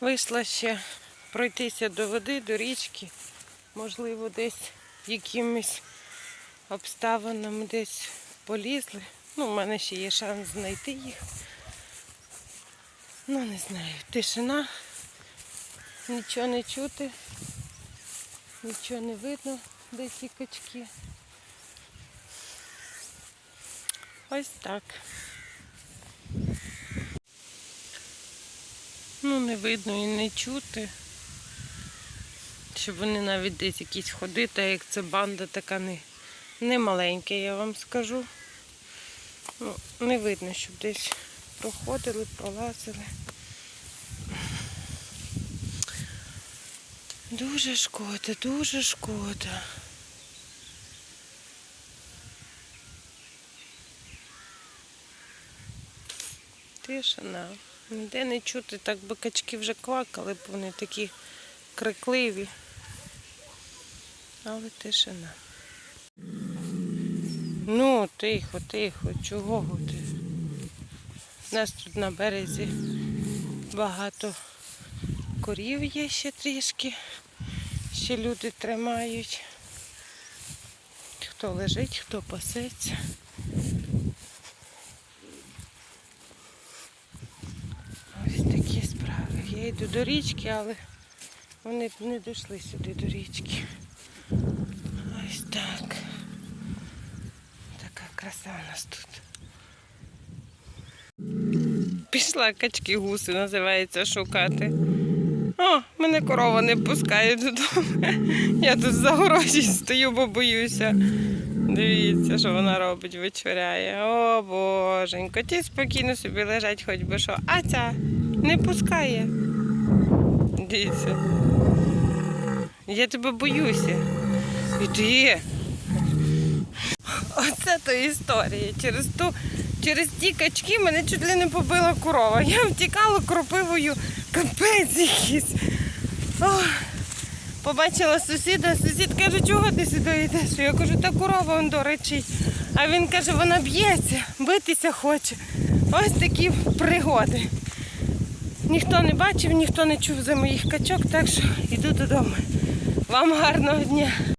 Вийшла ще пройтися до води, до річки. Можливо, десь якимись обставинами десь полізли. Ну, в мене ще є шанс знайти їх. Ну, не знаю, тишина, нічого не чути, нічого не видно, де ті качки. Ось так. Ну, не видно і не чути. Щоб вони навіть десь якісь ходити, так як це банда така не, не маленька, я вам скажу. Ну, не видно, щоб десь проходили, пролазили. Дуже шкода, дуже шкода. Тишина. Ніде не чути, так би качки вже квакали, б вони такі крикливі. Але тишина. Ну, тихо, тихо, чого ти? У нас тут на березі багато корів є ще трішки. Ще люди тримають. Хто лежить, хто пасеться. Ось такі справи. Я йду до річки, але вони не дійшли сюди до річки. Ось так. Така краса у нас тут. Пішла качки гуси, називається шукати. О, мене корова не пускає додому. Я тут за горожі стою, бо боюся. Дивіться, що вона робить, вичворяє. О боженько, ті спокійно собі лежать хоч би що. А ця не пускає. Дивіться. Я тебе боюся. Іди. Оце то історія. Через ту, через ті качки мене чуть ли не побила корова. Я втікала кропивою, капець якийсь. Ох. Побачила сусіда, сусід каже, чого ти сюди йдеш? Я кажу, та корова он доречить. А він каже, вона б'ється, битися хоче. Ось такі пригоди. Ніхто не бачив, ніхто не чув за моїх качок, так що йду додому. Вам гарного дня.